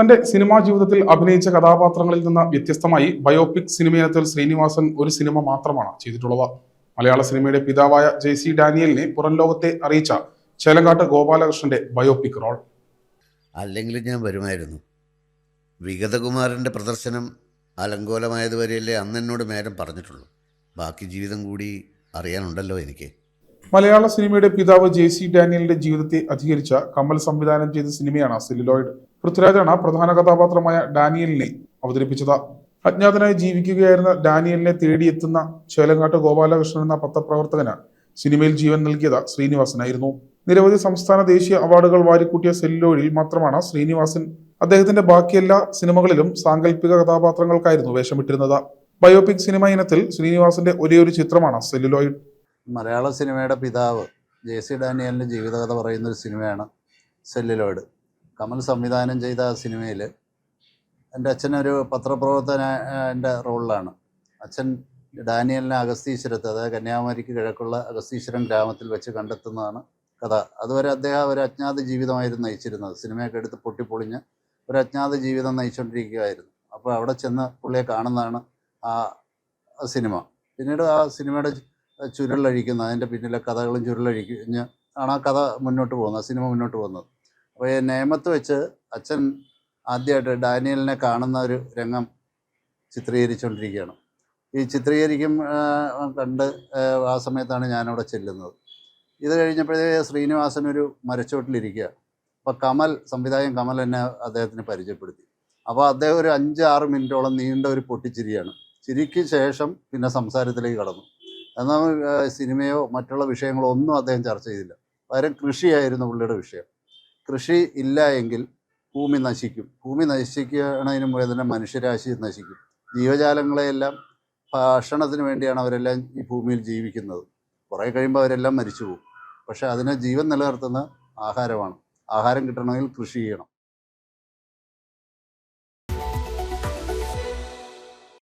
തന്റെ സിനിമാ ജീവിതത്തിൽ അഭിനയിച്ച കഥാപാത്രങ്ങളിൽ നിന്ന് വ്യത്യസ്തമായി ബയോപിക് സിനിമയിനത്തിൽ ശ്രീനിവാസൻ ഒരു സിനിമ മാത്രമാണ് ചെയ്തിട്ടുള്ളത്. മലയാള സിനിമയുടെ പിതാവായ ജെ സി ഡാനിയലിനെ പുറം ലോകത്തെ അറിയിച്ച ചേലങ്കാട്ട് ഗോപാലകൃഷ്ണന്റെ ബയോപിക് റോൾ. അല്ലെങ്കിൽ ഞാൻ വരുമായിരുന്നു. വിഗതകുമാരന്റെ പ്രദർശനം അലങ്കോലമായതുവരെയല്ലേ അന്ന് എന്നോട് മേരം പറഞ്ഞിട്ടുള്ളൂ. ബാക്കി ജീവിതം കൂടി അറിയാനുണ്ടല്ലോ എനിക്ക്. മലയാള സിനിമയുടെ പിതാവ് ജെ സി ഡാനിയലിന്റെ ജീവിതത്തെ അധികരിച്ച കമൽ സംവിധാനം ചെയ്ത സിനിമയാണ് സെല്ലുലോയിഡ്. പൃഥ്വിരാജാണ് പ്രധാന കഥാപാത്രമായ ഡാനിയലിനെ അവതരിപ്പിച്ചത്. അജ്ഞാതനായി ജീവിക്കുകയായിരുന്ന ഡാനിയലിനെ തേടിയെത്തുന്ന ചേലങ്ങാട്ട് ഗോപാലകൃഷ്ണൻ എന്ന പത്രപ്രവർത്തകന് സിനിമയിൽ ജീവൻ നൽകിയത് ശ്രീനിവാസനായിരുന്നു. നിരവധി സംസ്ഥാന ദേശീയ അവാർഡുകൾ വാരിക്കൂട്ടിയ സെല്ലോഴിൽ മാത്രമാണ് ശ്രീനിവാസൻ അദ്ദേഹത്തിന്റെ ബാക്കിയെല്ലാ സിനിമകളിലും സാങ്കല്പിക കഥാപാത്രങ്ങൾക്കായിരുന്നു വേഷമിട്ടിരുന്നത്. ബയോപിക് സിനിമ ഇനത്തിൽ ശ്രീനിവാസന്റെ ഒരേ ഒരു ചിത്രമാണ് സെല്ലുലോയിഡ് മലയാള സിനിമയുടെ പിതാവ് ജെ സി ഡാനിയലിന്റെ ജീവിതകഥ പറയുന്ന ഒരു സിനിമയാണ് സെല്ലിലോയിഡ്. കമൽ സംവിധാനം ചെയ്ത ആ സിനിമയിൽ എന്റെ അച്ഛനൊരു പത്രപ്രവർത്തന എന്റെ റോളിലാണ്. അച്ഛൻ ഡാനിയലിനെ അഗസ്തീശ്വരത്ത് അതായത് കന്യാകുമാരിക്ക് കിഴക്കുള്ള അഗസ്തീശ്വരം ഗ്രാമത്തിൽ വെച്ച് കണ്ടെത്തുന്നതാണ് കഥ. അതുവരെ അദ്ദേഹം ഒരു അജ്ഞാത ജീവിതമായിരുന്നു നയിച്ചിരുന്നത്. സിനിമയൊക്കെ എടുത്ത് പൊട്ടിപ്പൊളിഞ്ഞ് ഒരു അജ്ഞാത ജീവിതം നയിച്ചുകൊണ്ടിരിക്കുകയായിരുന്നു അപ്പോൾ അവിടെ ചെന്ന് പുള്ളിയെ കാണുന്നതാണ് ആ സിനിമ. പിന്നീട് ആ സിനിമയുടെ ചുരുളഴിക്കുന്ന. അതിന്റെ പിന്നിലെ കഥകളും ചുരുളഴിക്കുന്ന. ആണ് ആ കഥ മുന്നോട്ട് പോകുന്നത് സിനിമ മുന്നോട്ട് പോകുന്നത്. അപ്പോൾ ഈ നേമത്ത് വെച്ച് അച്ഛൻ ആദ്യമായിട്ട് ഡാനിയലിനെ കാണുന്ന ഒരു രംഗം ചിത്രീകരിച്ചുകൊണ്ടിരിക്കുകയാണ്. ഈ ചിത്രീകരിക്കും കണ്ട് ആ സമയത്താണ് ഞാനവിടെ ചെല്ലുന്നത്. ഇത് കഴിഞ്ഞപ്പോഴേ ശ്രീനിവാസൻ ഒരു മരച്ചോട്ടിലിരിക്കുക അപ്പോൾ കമൽ സംവിധായകൻ കമൽ എന്നെ അദ്ദേഹത്തിന് പരിചയപ്പെടുത്തി. അപ്പോൾ അദ്ദേഹം ഒരു അഞ്ച് ആറ് മിനിറ്റോളം നീണ്ട ഒരു പൊട്ടിച്ചിരിയാണ്. ചിരിക്ക് ശേഷം പിന്നെ സംസാരത്തിലേക്ക് കടന്നു. എന്നാൽ സിനിമയോ മറ്റുള്ള വിഷയങ്ങളോ ഒന്നും അദ്ദേഹം ചർച്ച ചെയ്തില്ല. പകരം കൃഷിയായിരുന്നു പുള്ളിയുടെ വിഷയം. കൃഷി ഇല്ല എങ്കിൽ ഭൂമി നശിക്കും. ഭൂമി നശിക്കുകയാണതിന് മുമ്പേ തന്നെ മനുഷ്യരാശി നശിക്കും. ജീവജാലങ്ങളെയെല്ലാം ഭക്ഷണത്തിന് വേണ്ടിയാണ് അവരെല്ലാം ഈ ഭൂമിയിൽ ജീവിക്കുന്നത്. കുറേ കഴിയുമ്പോൾ അവരെല്ലാം മരിച്ചു പോകും പക്ഷേ അതിനെ ജീവൻ നിലനിർത്തുന്ന ആഹാരമാണ്. ആഹാരം കിട്ടണമെങ്കിൽ കൃഷി ചെയ്യണം.